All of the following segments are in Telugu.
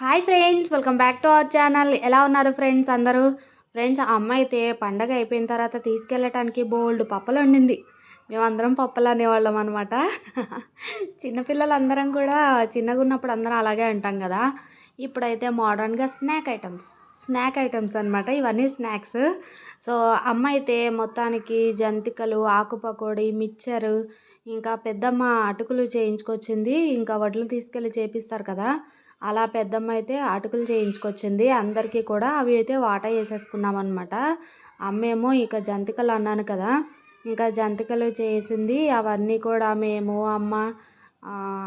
Hi friends welcome back to our channel. ఎలా ఉన్నారు ఫ్రెండ్స్ అందరూ? ఫ్రెండ్స్ అమ్మ అయితే పండగ అయిపోయిన తర్వాత తీసుకెళ్ళటానికి బోల్డ్ పప్పలు వండింది. మేమందరం పప్పలు అనేవాళ్ళం అనమాట చిన్నపిల్లలందరం కూడా చిన్నగా ఉన్నప్పుడు అందరం అలాగే అంటాం కదా. ఇప్పుడైతే మోడర్న్గా స్నాక్ ఐటమ్స్ స్నాక్ ఐటమ్స్ అనమాట ఇవన్నీ స్నాక్స్. సో అమ్మ అయితే మొత్తానికి జంతికలు ఆకు పకోడీ మిక్చరు ఇంకా పెద్దమ్మ అటుకులు చేయించుకొచ్చింది. ఇంకా వడ్లు తీసుకెళ్ళి చేపిస్తారు కదా. అలా పెద్దమ్మ అయితే అటుకులు చేయించుకొచ్చింది. అందరికీ కూడా అవి అయితే వాటా వేసేసుకున్నాం అనమాట అమ్మేమో ఇక జంతికలు అన్నాను కదా ఇంకా జంతికలు చేసింది అవన్నీ కూడా మేము అమ్మ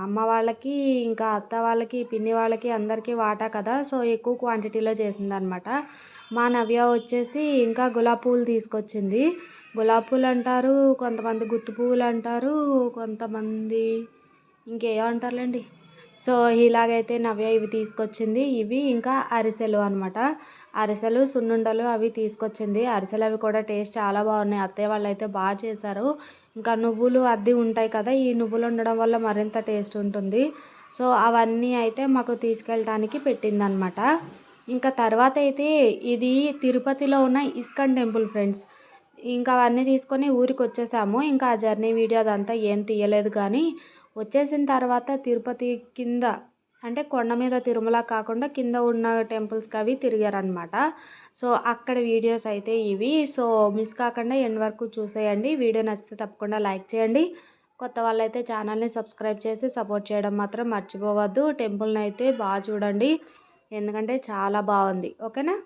అమ్మ వాళ్ళకి ఇంకా అత్త వాళ్ళకి పిన్ని వాళ్ళకి అందరికీ వాటా కదా. సో ఎక్కువ క్వాంటిటీలో చేసింది అనమాట మా నవ్య వచ్చేసి ఇంకా గులాబీ పువ్వులు తీసుకొచ్చింది. గులాబీ పూలు అంటారు కొంతమంది గుత్తి పువ్వులు అంటారు కొంతమంది ఇంకేమంటారులేండి సో ఇలాగైతే నవ్య ఇవి తీసుకొచ్చింది. ఇవి ఇంకా అరిసెలు అనమాట అరిసెలు సున్నుండలు అవి తీసుకొచ్చింది. అరిసెలు అవి కూడా టేస్ట్ చాలా బాగున్నాయి. అత్తయ్య వాళ్ళు అయితే బాగా చేశారు. ఇంకా నువ్వులు అద్దీ ఉంటాయి కదా ఈ నువ్వులు ఉండడం వల్ల మరింత టేస్ట్ ఉంటుంది. సో అవన్నీ అయితే మాకు తీసుకెళ్ళడానికి పెట్టిందనమాట ఇంకా తర్వాత అయితే ఇది తిరుపతిలో ఉన్న ఇస్కాన్ టెంపుల్ ఫ్రెండ్స్. ఇంకా అవన్నీ తీసుకొని ఊరికి వచ్చేసాము ఇంకా ఆ జర్నీ వీడియో అదంతా ఏం తీయలేదు కానీ వచ్చేసిన తర్వాత తిరుపతి కింద అంటే కొండ మీద తిరుమల కాకుండా కింద ఉన్న టెంపుల్స్కి అవి తిరిగారనమాట సో అక్కడ వీడియోస్ అయితే ఇవి. సో మిస్ కాకుండా ఎండ్ వరకు చూసేయండి. వీడియో నచ్చితే తప్పకుండా లైక్ చేయండి. కొత్త వాళ్ళైతే ఛానల్ని సబ్స్క్రైబ్ చేసి సపోర్ట్ చేయడం మాత్రం మర్చిపోవద్దు. టెంపుల్ని అయితే బాగా చూడండి. ఎందుకంటే చాలా బాగుంది. ఓకేనా?